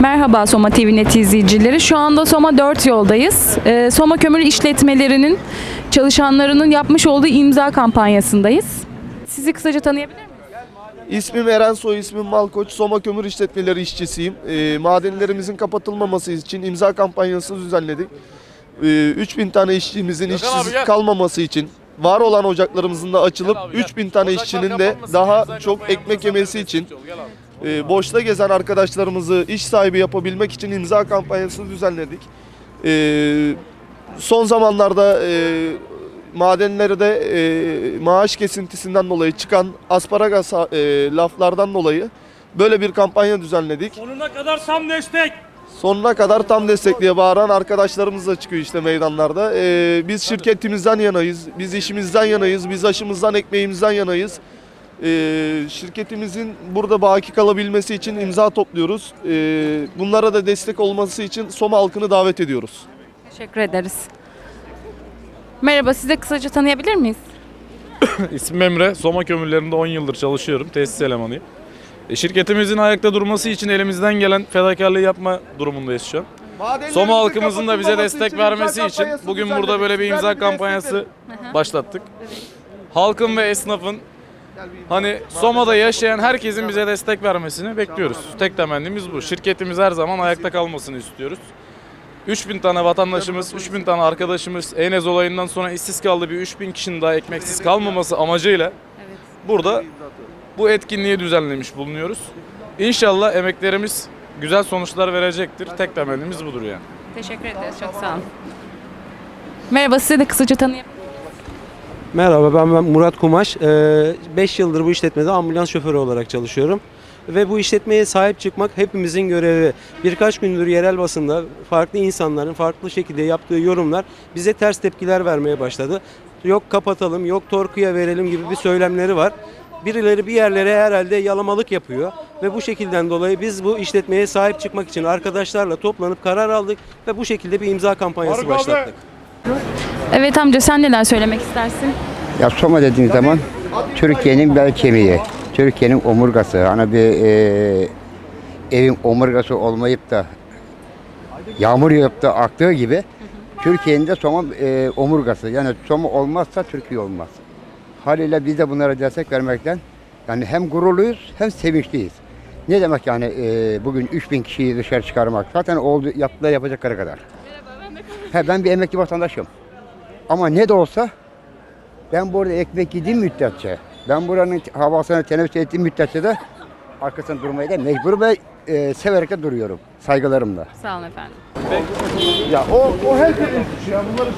Merhaba Soma TV Net izleyicileri. Şu anda Soma 4 yoldayız. Ee, Soma Kömür İşletmelerinin çalışanlarının yapmış olduğu imza kampanyasındayız. Sizi kısaca tanıyabilir miyim? İsmim Eren Soy, ismim Malkoç. Soma Kömür İşletmeleri işçisiyim. E, madenlerimizin kapatılmaması için imza kampanyası düzenledik. E, 3000 tane işçimizin işsiz kalmaması için, var olan ocaklarımızın da açılıp 3000 tane işçinin de daha çok ekmek yemesi için, e, boşta gezen arkadaşlarımızı iş sahibi yapabilmek için imza kampanyası düzenledik. E, son zamanlarda e, madenlerde e, maaş kesintisinden dolayı çıkan asparagas e, laflardan dolayı böyle bir kampanya düzenledik. Sonuna kadar tam destek. Sonuna kadar tam destek diye bağıran arkadaşlarımız da çıkıyor işte meydanlarda. E, biz şirketimizden yanayız, biz işimizden yanayız, biz aşımızdan, ekmeğimizden yanayız. E, şirketimizin burada baki kalabilmesi için imza topluyoruz. E, bunlara da destek olması için Soma halkını davet ediyoruz. Teşekkür ederiz. Merhaba, sizi de kısaca tanıyabilir miyiz? İsmim Emre. Soma kömürlerinde 10 yıldır çalışıyorum. Tesis elemanıyım. E, şirketimizin ayakta durması için elimizden gelen fedakarlığı yapma durumundayız şu an. Soma halkımızın da bize destek vermesi için bugün burada böyle bir imza kampanyası başlattık. Halkın ve esnafın hani Soma'da yaşayan herkesin bize destek vermesini bekliyoruz. Tek temennimiz bu. Şirketimiz her zaman ayakta kalmasını istiyoruz. 3000 tane vatandaşımız, 3000 tane arkadaşımız Eynez olayından sonra işsiz kaldı bir 3000 kişinin daha ekmeksiz kalmaması amacıyla burada bu etkinliği düzenlemiş bulunuyoruz. İnşallah emeklerimiz güzel sonuçlar verecektir. Tek temennimiz budur yani. Teşekkür ederiz, çok sağ olun. Merhaba, sizi de kısaca tanıyabilir? Merhaba ben, ben Murat Kumaş. 5 yıldır bu işletmede ambulans şoförü olarak çalışıyorum. Ve bu işletmeye sahip çıkmak hepimizin görevi. Birkaç gündür yerel basında farklı insanların farklı şekilde yaptığı yorumlar bize ters tepkiler vermeye başladı. Yok kapatalım, yok torkuya verelim gibi bir söylemleri var. Birileri bir yerlere herhalde yalamalık yapıyor ve bu şekilden dolayı biz bu işletmeye sahip çıkmak için arkadaşlarla toplanıp karar aldık ve bu şekilde bir imza kampanyası başlattık. Evet amca, sen neler söylemek istersin? Ya Soma dediğin zaman Türkiye'nin bel kemiği, Türkiye'nin omurgası. Hani bir e, evin omurgası olmayıp da yağmur yağıp da aktığı gibi Türkiye'nin de Soma e, omurgası. Yani Soma olmazsa Türkiye olmaz. Haliyle biz de bunlara destek vermekten yani hem gururluyuz hem sevinçliyiz. Ne demek yani e, bugün 3000 kişiyi dışarı çıkarmak? Zaten oldu, yaptılar yapacakları kadar. He, ben bir emekli vatandaşım. Ama ne de olsa ben burada ekmek yediğim müddetçe, ben buranın havasını teneffüs ettiğim müddetçe de arkasında durmaya da mecbur ve e, severek de duruyorum. Saygılarımla. Sağ olun efendim. Ya o, o herkesin suçu ya bunları